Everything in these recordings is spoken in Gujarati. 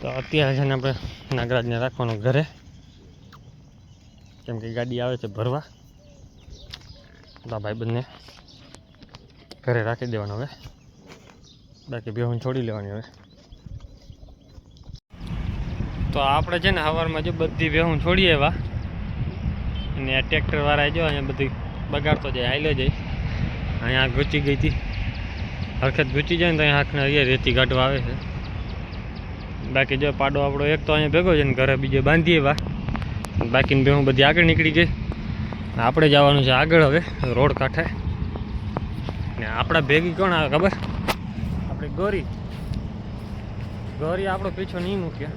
તો અત્યારે છે ને આપણે નાગરાજને રાખવાનું ઘરે. કેમ કે ગાડી આવે છે ભરવા. તો આ ભાઈબંધને ઘરે રાખી દેવાનો હવે. બાકી બેહુન છોડી લેવાની હવે. તો આપણે છે ને સવારમાં જો બધી બેહું છોડીએ આવ્યા. અને આ ટ્રેક્ટરવાળા જો અહીંયા બધી બગાડતો જાય હાલ્યો જાય. અહીંયા ઘૂંચી ગઈ હતી. હરખત ઘૂંચી જાય ને તો અહીંયા હાથને રેતી કાઢવા આવે છે. બાકી જો પાડો આપણો એક તો અહીંયા ભેગો છે ને ઘરે બીજે બાંધીએ વા બાકીની બેહું બધી આગળ નીકળી ગઈ. આપણે જવાનું છે આગળ હવે, રોડ કાંઠે. ને આપણા ભેગી કોણ આવે ખબર? આપણે ગોરી. ગોરી આપણો પીછો નહીં મૂક્યો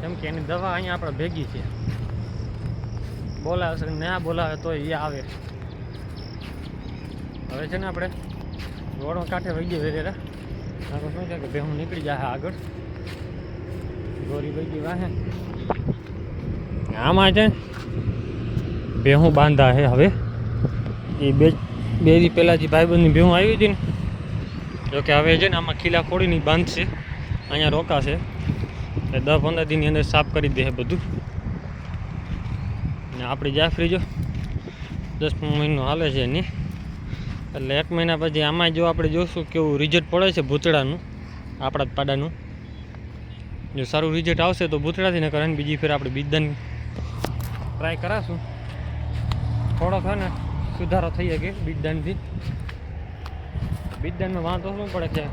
કેમ કે એની દવા અહીંયા આપણે ભેગી છે. બોલાવે છે ના બોલાવે તો એ આવે. હવે છે ને આપણે રોડ કાંઠે વહી વેરેરા શું છે કે હું નીકળી જાય આગળ. આમાં છે ભેહું બાંધા છે હવે. એ બે બે દી પહેલાં જે ભાઈબંધની ભેહું આવી હતી ને જોકે હવે છે ને આમાં ખીલા ખોડીને બાંધશે. અહીંયા રોકાશે. એટલે દસ પંદર દિનની અંદર સાફ કરી દે બધું. ને આપણી જાફરી જો, દસ મહિનો હાલે છે એની. એટલે એક મહિના પછી આમાં જો આપણે જોશું કેવું રિઝલ્ટ પડે છે ભૂતળાનું, આપણા જ પાડાનું. જો સારું રિઝલ્ટ આવશે તો ભૂતળાથી ન કરે ને બીજી ફેર આપણે બીજદાન ટ્રાય કરાશું. થોડોક છે ને સુધારો થઈ શકે બીજદાનથી. બીજદાનમાં વાંધો શું પડે છે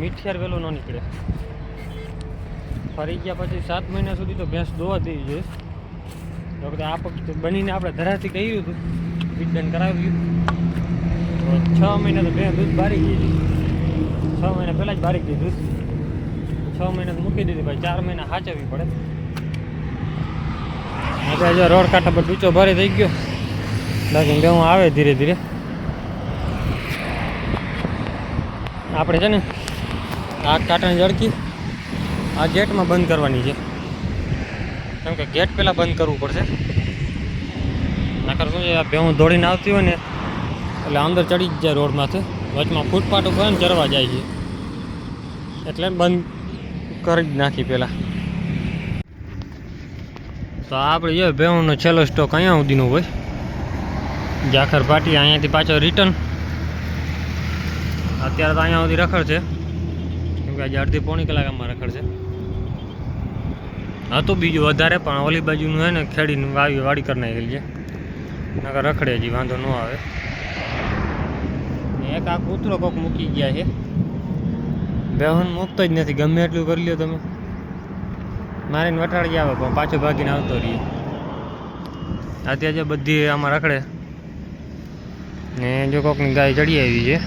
મીઠિયાર વહેલું ન નીકળે. ફરી ગયા પછી સાત મહિના સુધી તો ભેંસ દોવા દેવી જોઈએ. તો આ વખતે બનીને આપણે ધરાથી કહ્યું હતું. બીજદાન કરાવ્યું. છ મહિના તો ભેંસ દૂધ બારી ગઈ છ મહિના પહેલાં જ બારી ગઈ દૂધ. છ મહિના મૂકી દીધી ભાઈ, ચાર મહિના સાચવવી પડે. અત્યારે જો રોડ કાંઠા પર ડૂચો ભરી થઈ ગયો. બાકી હું આવે ધીરે ધીરે. આપણે છે ને, આ કાંટાની જડકી આ ગેટમાં બંધ કરવાની છે. કેમ કે ગેટ પહેલાં બંધ કરવું પડશે. નાખર શું છે, આ ભેહું દોડીને આવતી હોય ને, એટલે અંદર ચડી જ જાય રોડમાંથી. વચમાં ફૂટપાથ ઉપર ચરવા જાય છે. એટલે બંધ કરી જ નાખી પહેલાં તો આપણે જો ભેહુંનો છેલ્લો સ્ટોક અહીંયા સુધીનો હોય. જાખર પાટી અહીંયાથી પાછો રિટર્ન અત્યારે તો અહીંયા સુધી રખડ છે. કેમકે આજે અડધી પોણી કલાક આમાં રખડ છે. હતું બીજું વધારે, પણ ઓલી બાજુનું હે ને ખેડીને વાવી વાડી કરી નાખેલી છે. નકર રખડે હજી વાંધો ન આવે. એક આ કૂતરો કોક મૂકી ગયા છે. બેહન મૂકતો જ નથી, ગમે એટલું કરી લ્યો તમે. મારીને વટાડી આવે, પણ પાછો ભાગીને આવતો રહીએ. અત્યારે જે બધી આમાં રખડે. ને જો કોકની ગાય ચડી આવી છે.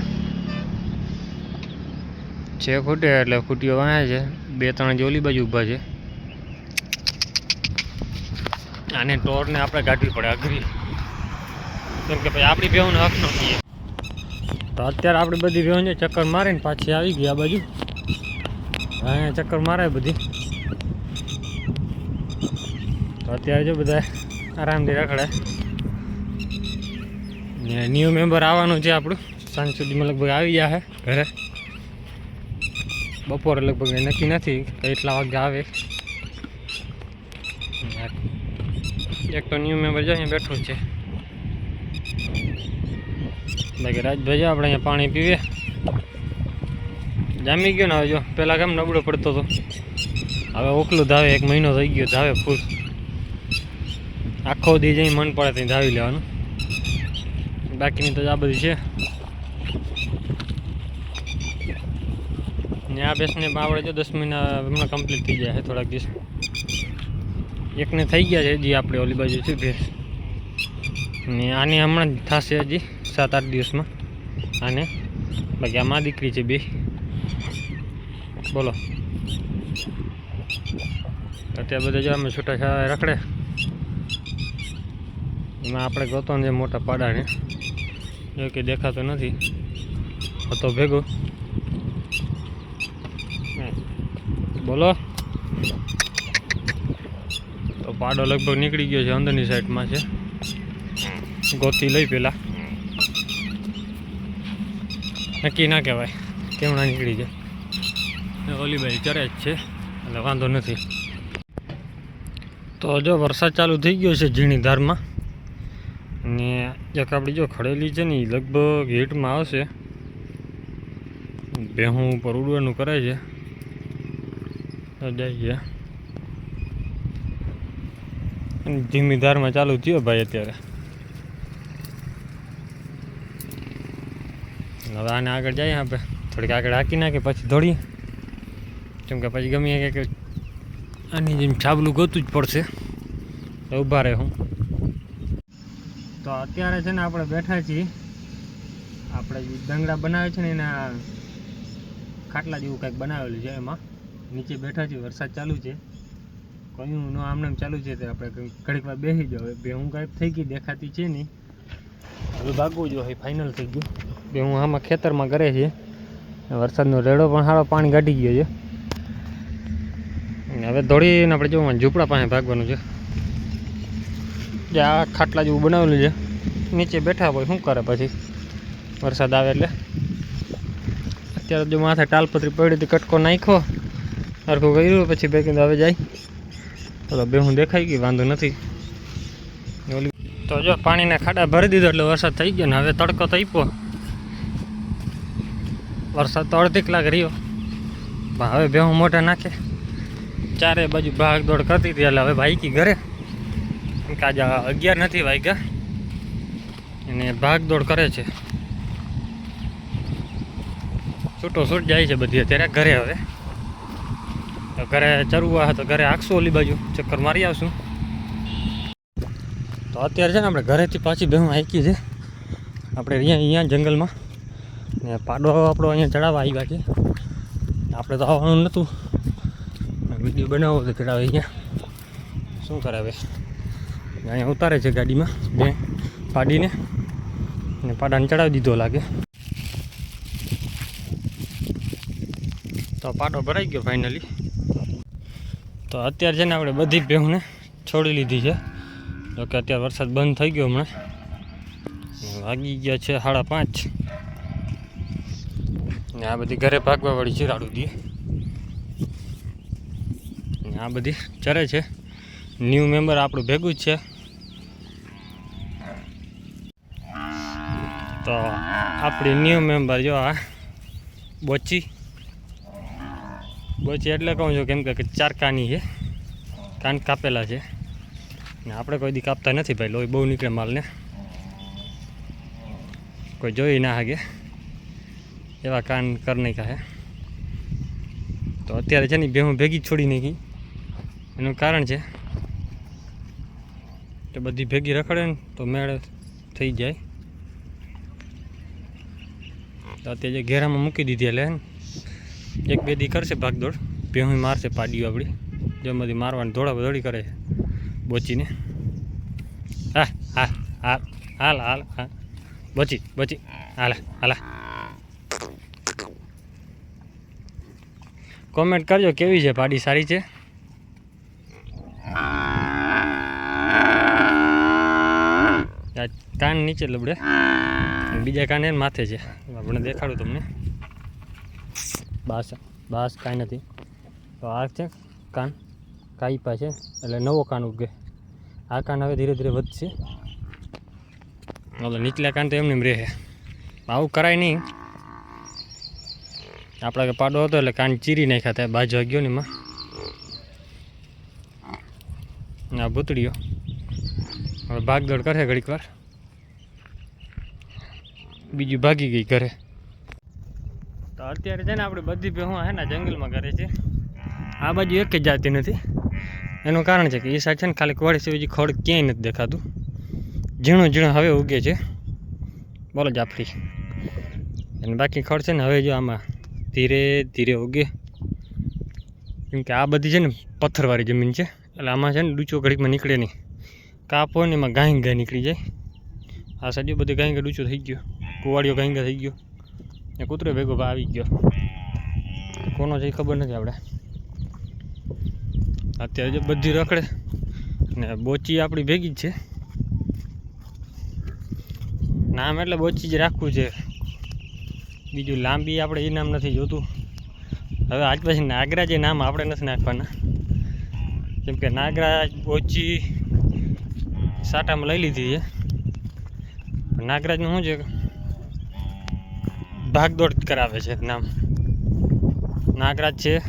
છે ખૂટે એટલે ખૂટીઓ વાંહે છે. બે ત્રણ જે ઓલી બાજુ ઊભા છે. આને ટોરને આપણે કાઢવી પડે અઘરી કેમ કે ભાઈ આપણી બેહોને હક નથી તો અત્યારે આપણે બધી રહ્યો છે ચક્કર મારીને પાછી આવી ગઈ આ બાજુ. અહીંયા ચક્કર મારે બધી. તો અત્યારે જો બધા આરામથી રખડે. ને ન્યૂ મેમ્બર આવવાનું છે આપણું. સાંજ સુધીમાં લગભગ આવી ગયા છે ઘરે. બપોરે લગભગ નક્કી નથી કેટલા વાગે આવે. એક તો ન્યૂ મેમ્બર જો અહીંયા બેઠું છે. બાકી રાજભાઈ આપણે અહીંયા પાણી પીવે. જામી ગયો ને હવે જો. પહેલાં કેમ નબળો પડતો હતો હવે ઓકલું ધાવે, એક મહિનો થઈ ગયો ધાવે ફૂલ આખો દી જઈ મન પડે ત્યાં ધાવી લેવાનું. બાકીની તો આ બધી છે. ને આ બેસને આપણે જો દસ મહિના હમણાં કમ્પ્લીટ થઈ જાય છે થોડાક દિવસ. એકને થઈ ગયા છે હજી આપણે ઓલી બાજુ છે ભેંસ. ને આની હમણાં જ થશે હજી. સાત આઠ દિવસમાં. આને બાકી આ માં દીકરી છે બે. બોલો. અત્યારે બધા જો અમે છૂટા છાયા રખડે. એમાં આપણે ગોતો ને મોટા પાડાને જો કે દેખાતો નથી. હતો ભેગો. બોલો. તો પાડો લગભગ નીકળી ગયો છે અંદરની સાઈડમાં છે. ગોતી લઈ પેલા. નક્કી ના કહેવાય. કેમણા નીકળી જાય. ને ઓલી બાઈ ચરે જ છે. એટલે વાંધો નથી. તો જો વરસાદ ચાલુ થઈ ગયો છે ઝીણી ધારમાં અને એક આપણી જો ખડેલી છે ને એ લગભગ હેટમાં આવશે. ભેહું ઉપર ઉડવાનું કરે છે. જઈએ ધીમી ધારમાં ચાલુ થયો ભાઈ અત્યારે. હવે આને આગળ જઈએ આપણે. થોડીક આગળ હાકી નાખીએ, પછી દોડીએ કેમ કે પછી ગમે કે આની જેમ છાબલું ગોતું જ પડશે. તો ઊભા રહે હું. તો અત્યારે છે ને આપણે બેઠા છીએ. આપણે દંગડા બનાવે છે ને એના ખાટલા જેવું કંઈક બનાવેલું છે એમાં. નીચે બેઠા છીએ, વરસાદ ચાલુ છે. કયું નો આમને આમ ચાલુ છે તે આપણે કંઈક ઘડીક વાર બેસી જાવ બે હું ગાયબ થઈ ગઈ, દેખાતી છે નહીં. હવે ભાગવું જો ફાઇનલ થઈ ગયું. બે હું આમાં ખેતરમાં કરે છે. વરસાદનો રેડો પણ સારો પાણી કાઢી ગયો છે. હવે દોડીને આપણે જોવા ઝૂંપડા પાસે ભાગવાનું છે. જે આ ખાટલા જેવું બનાવેલું છે. નીચે બેઠા હોય શું કરે પછી? વરસાદ આવે એટલે. અત્યારે જો માથે ટાલપત્રી પડી હતી, કટકો નાખ્યો. સરખું કર્યું, પછી કીધું હવે જાય. તો બે હું દેખાઈ ગઈ વાંધો નથી. તો જો પાણીના ખાડા ભરી દીધો એટલે વરસાદ થઈ ગયો ને હવે તડકો તો આપ્યો. વરસાદ તો અડધી કલાક રહ્યો. પણ હવે ભેહું મોટા નાખે. ચારે બાજુ ભાગ દોડ કરતી હતી એટલે હવે ભાઈકી ઘરે. કે આજે અગિયાર નથી વાગ્યા. અને ભાગ દોડ કરે છે. છૂટો છૂટ જાય છે બધી અત્યારે ઘરે હવે. તો ઘરે ચરવું તો ઘરે આખશું ઓલી બાજુ. ચક્કર મારી આવશું. તો અત્યારે છે ને આપણે ઘરેથી પાછી બેહું હાકી છે. આપણે અહીંયા અહીંયા જંગલમાં. ને પાડો આપણો અહીંયા ચડાવવા આવ્યા છે. આપણે તો આવવાનું નહોતું. વીડિયો બનાવો તો ચડાવે અહીંયા. શું કરે હવે અહીંયા ઉતારે છે ગાડીમાં બે પાડીને. ને પાડાને ચડાવી દીધો લાગે. તો પાડો ભરાઈ ગયો ફાઇનલી તો અત્યારે છે ને આપણે બધી ભેહુંને છોડી લીધી છે. જોકે અત્યારે વરસાદ બંધ થઈ ગયો હમણાં. વાગી ગયા છે સાડા પાંચ. આ બધી ઘરે ભાગવા વાળી છે રાડું ને આ બધી ચરે છે. ન્યૂ મેમ્બર આપણું ભેગું જ છે. તો આપણી ન્યૂ મેમ્બર જો આ બોચી. બોચી એટલે કહું છું કેમ કે ચારકાની છે. કાન કાપેલા છે. ને આપણે કોઈ દી કાપતા નથી ભાઈ, લોહી બહુ નીકળે માલને. કોઈ જોઈ ના હાગે. એવા કાન કર નાખ્યા હે. તો અત્યારે છે ને ભેહું ભેગી જ છોડી નાખી. એનું કારણ છે કે બધી ભેગી રખડે ને તો મેળ થઈ જાય. તો અત્યારે જે ઘેરામાં મૂકી દીધી એટલે એક બે દી કરશે ભાગદોડ. ભેહું મારશે પાડીઓ આપણી જેમાંથી મારવાની ધોળા દોડી કરે છે બોચીને. હા હા હા, હાલ હાલ, હા. બચી બચી. હાલ, હાલા. કોમેન્ટ કરજો, કેવી છે? પાડી સારી છે? કાન નીચે લબડે. બીજા કાન એને માથે છે. આપણે દેખાડું તમને. બાસ બાસ કાંઈ નથી. તો આ છે કાન. કાઈપા છે. એટલે નવો કાન ઉગે. આ કાન હવે ધીરે ધીરે વધશે. એટલે નીચલા કાન તો એમને એમ રહે. આવું કરાય નહીં. આપણા પાડો હતો એટલે કાન ચીરી નાખ્યા હતા, બાજુ વાગ્યો ને એમાં. આ ભૂતડીઓ. હવે ભાગદોડ કરે ઘડીક વાર. બીજું ભાગી ગઈ ઘરે. તો અત્યારે છે ને આપણે બધી ભેહું હે ને જંગલમાં કરે છે. આ બાજુ એક જ જાતી નથી. એનું કારણ છે કે એ સાઈડ છે ને ખાલી કોળી સિવાય ખડ ક્યાંય નથી દેખાતું. ઝીણું ઝીણું હવે ઉગે છે. બોલો જાફરી. અને બાકી ખડ છે ને હવે જો આમાં ધીરે ધીરે ઉગે કેમ કે આ બધી છે ને પથ્થરવાળી જમીન છે. એટલે આમાં છે ને ડૂચો ઘડીકમાં નીકળે નહીં. કાપો ને એમાં ગાય ગાય નીકળી જાય. આ સાઈડ બધું ગાય ગાય ડૂચો થઈ ગયો. કુવાડીઓ ગાય ગાય થઈ ગયો. ને કૂતરો ભેગો ભા આવી ગયો. કોનો છે ખબર નથી આપણે. અત્યારે જે બધી રખડે. ને બોચી આપણી ભેગી જ છે. નામ એટલે બોચી જ રાખવું છે. બીજું લાંબી આપણે એ નામ નથી જોતું. હવે આજ પછી નાગરા જે નામ આપણે નથી નાખવાના. કેમ કે નાગરા ઓછી સાટામાં લઈ લીધી છે. નાગરાજનું શું છે? ભાગદોડ કરાવે છે નામ. નાગરાજ છે,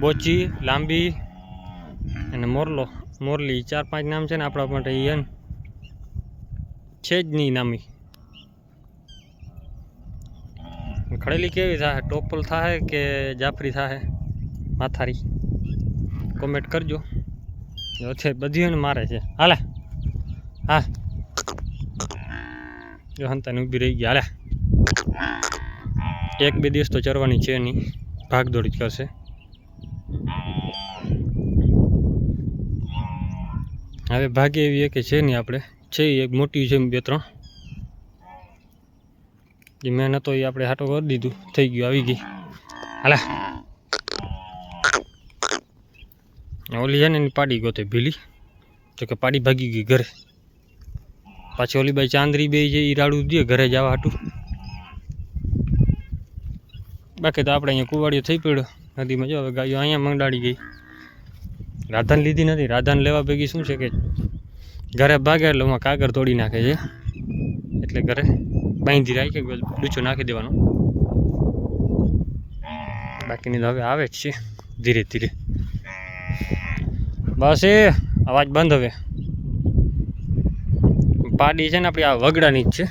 બોચી, લાંબી અને મોરલો. મોરલી ચાર પાંચ નામ છે ને આપણા માટે એ છે જ નહીં નામી. ખડેલી કેવી થાય ટોપલ થાય કે જાફરી થાય માથારી. કોમેન્ટ કરજો. છે બધી એને મારે છે. હાલે. હા. જો હંતાને ઊભી રહી ગયા હાલે. એક બે દિવસ તો ચરવાની છે નહીં. ભાગદોડ જ કરશે. હવે ભાગે એવી એક છે નહીં આપણે. છે એક મોટી છે બે ત્રણ. જે મેન હતો એ આપણે હાટો કરી દીધું, થઈ ગયું, આવી ગઈ. હાલા. ઓલી છે ને એની પાડી ગોતે ભીલી. તો કે પાડી ભાગી ગઈ ઘરે. પાછી ઓલી બાઈ ચાંદરી બે છે એ રાડું દે ઘરે જવા હાટું. બાકી તો આપણે અહીંયા કુવાડીઓ થઈ પડ્યો. નદીમાં જો, હવે ગાયો અહીંયા મંડાડી ગઈ. રાધાને લીધી નથી. રાધાને લેવા ભેગી શું છે કે, ઘરે ભાગે એટલે હું કાગર તોડી નાખે છે. એટલે ઘરે બાંધી રાખી ડૂચો નાખી દેવાનો. બાકીની તો હવે આવે જ છે, ધીરે ધીરે. બસ એ, અવાજ બંધ હવે. પાડી છે ને આપણી આ વગડાની જ છે,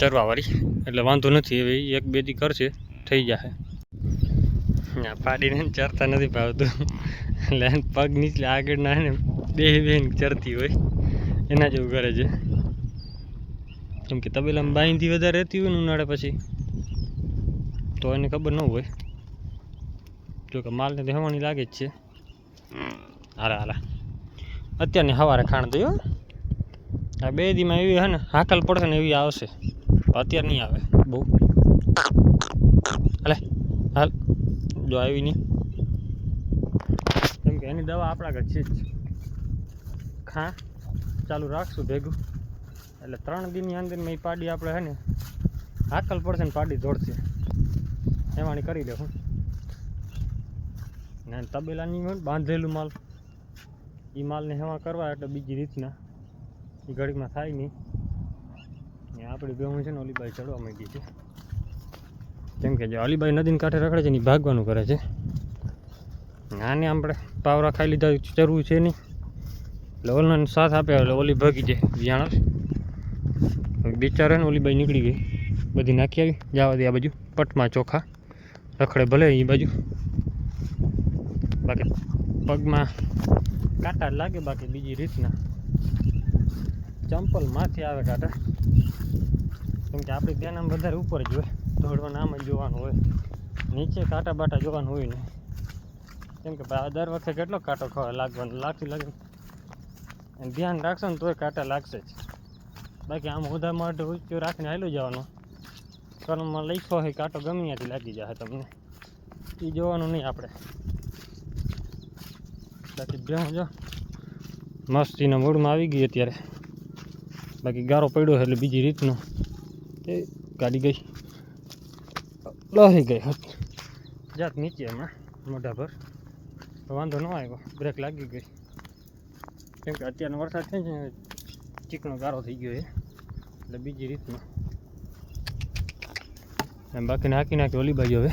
ચરવાવાળી. એટલે વાંધો નથી, હવે એક બે દી કરશે, થઈ જશે ના, પાડીને ચરતા નથી ભાવતું. એટલે પગ નીચે આગળના ને બે બેન ચરતી હોય. એના જેવું કરે છે. કેમ કે તબેલામાં બાંધી વધારે રહેતી હોય ને ઉનાળે પછી, તો એને ખબર ન હોય. જો કે માલને તો હવાની લાગે જ છે. હારા હારા. અત્યારની સવારે ખાણ હો. આ બે દીમાં એવી હે ને, હાકલ પડશે ને એવી આવશે. અત્યારે નહીં આવે, બહુ. હાલે, હાલ. જો આવી નહીં. કેમ કે એની દવા આપણા ઘર છે જ. ખા, ચાલુ રાખશું ભેગું. એટલે ત્રણ દિનની અંદર મેં પાડી આપણે હે ને, હાકલ પડશે ને પાડી દોડશે એવાની કરી દે હું. ને તબેલાની હોય બાંધેલું માલ. એ માલને હેવા કરવા એટલે બીજી રીતના. એ ઘડીમાં થાય નહીં. ને આપણી બેહું છે ને ઓલીબાઈ ચડવા માંગી છે. કેમ કે જે અલીબાઈ નદીને કાંઠે રખડે છે ને ભાગવાનું કરે છે. નાને આપણે પાવરા ખાઈ લીધા ચરવું છે નહીં. એટલે ઓલનો સાથ આપે એટલે ઓલી ભાગી જાય વિયાણ બિચારા ને ઓલી બાઈ નીકળી ગઈ. બધી નાખી આવી. જવા દે આ બાજુ. પટમાં ચોખા. રખડે ભલે એ બાજુ. બાકી પગમાં કાંટા લાગે, બાકી બીજી રીતના. ચંપલ માથે આવે કાંટા. કેમ કે આપણી ધ્યાન આમ વધારે ઉપર જ હોય. દોડવાનું આમ જ જોવાનું હોય. નીચે કાંટા બાટા જોવાનું હોય નહીં કેમ કે દર વખતે કેટલો કાંટો લાગવાનો લાગતી લાગે. ધ્યાન રાખશો ને તોય કાંટા લાગશે જ. બાકી આમ ઉધા માટે ઊંચો રાખીને હાલો જવાનો. કર્મમાં લખ્યો હોય કાંટો ગમે ત્યાંથી લાગી જાય તમને. એ જોવાનું નહીં આપણે. બાકી જો જો. મસ્તીના મૂડમાં આવી ગઈ અત્યારે. બાકી ગારો પડ્યો છે એટલે બીજી રીતનો. એ ગાડી ગઈ. લહરી ગઈ હત જાત નીચે એમાં મોઢા પર. તો વાંધો ન આવ્યો. બ્રેક લાગી ગઈ. કેમ કે અત્યારનો વરસાદ થાય છે ને ચીકણો ગારો થઈ ગયો એટલે બીજી રીતનો. એમ બાકી નાખી નાખી ઓલી બાજુ હવે.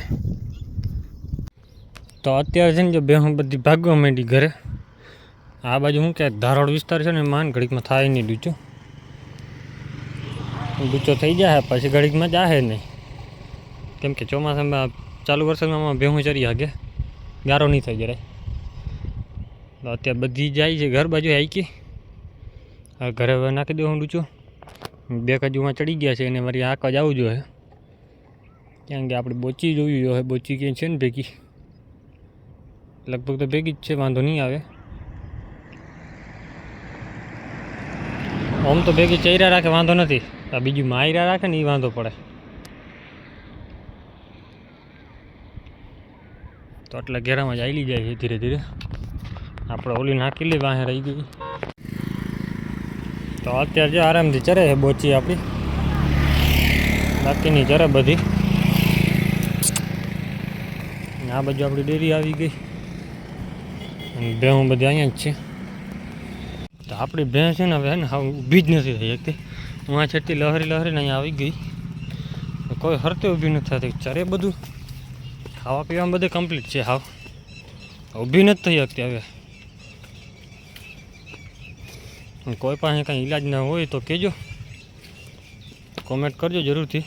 તો અત્યારે છે ને જો બે હું બધી ભાગવા માંડી ઘરે. આ બાજુ શું ક્યાંક ધારોડ વિસ્તાર છે ને માન ઘડીકમાં થાય નહીં ડૂચો. ડૂચો થઈ જાય, પછી ઘડીકમાં જાહે નહીં. કેમ કે ચોમાસામાં ચાલુ વરસાદમાં ભેહું ચરી હાગે ગારો નહીં થઈ જરાય. અત્યારે બધી જાય છે, ઘર બાજુ હવે ઘરે હવે નાખી દઉં ડૂચો બે કાજુમાં ચડી ગયા છે અને મારી આંક જ આવવું જોઈએ. કારણ કે આપણે બોચી જોવી જોઈએ બોચી ક્યાંય છે ને ભેગી? લગભગ તો ભેગી જ છે, વાંધો નહીં આવે. આમ તો ભેગી ચૈરા રાખે, વાંધો નથી. આ બીજું માયરા રાખે ને એ વાંધો પડે. તો આટલા ઘેરામાં જ આવેલી જાય છે ધીરે ધીરે. આપણે ઓલી નાખી લે, વાહે રહી ગઈ. તો અત્યારે જો આરામથી ચરે છે બોચી આપણી. બાકીની ચરે બધી. આ બાજુ આપણી ડેરી આવી ગઈ. અને ભેહું બધી અહીંયા જ છે. તો આપણી ભેંસ છે ને હવે ને હાવ ઊભી જ નથી થઈ શકતી. હું આ છેટી લહરી લહેરીને અહીંયા આવી ગઈ. કોઈ હરતે ઊભી નથી થતી. ચરે બધું. ખાવા પીવામાં બધું કમ્પ્લીટ છે હાવ. ઊભી નથી થઈ શકતી હવે અને કોઈ પાસે કાંઈ ઈલાજ ના હોય તો કહેજો. કોમેન્ટ કરજો જરૂરથી.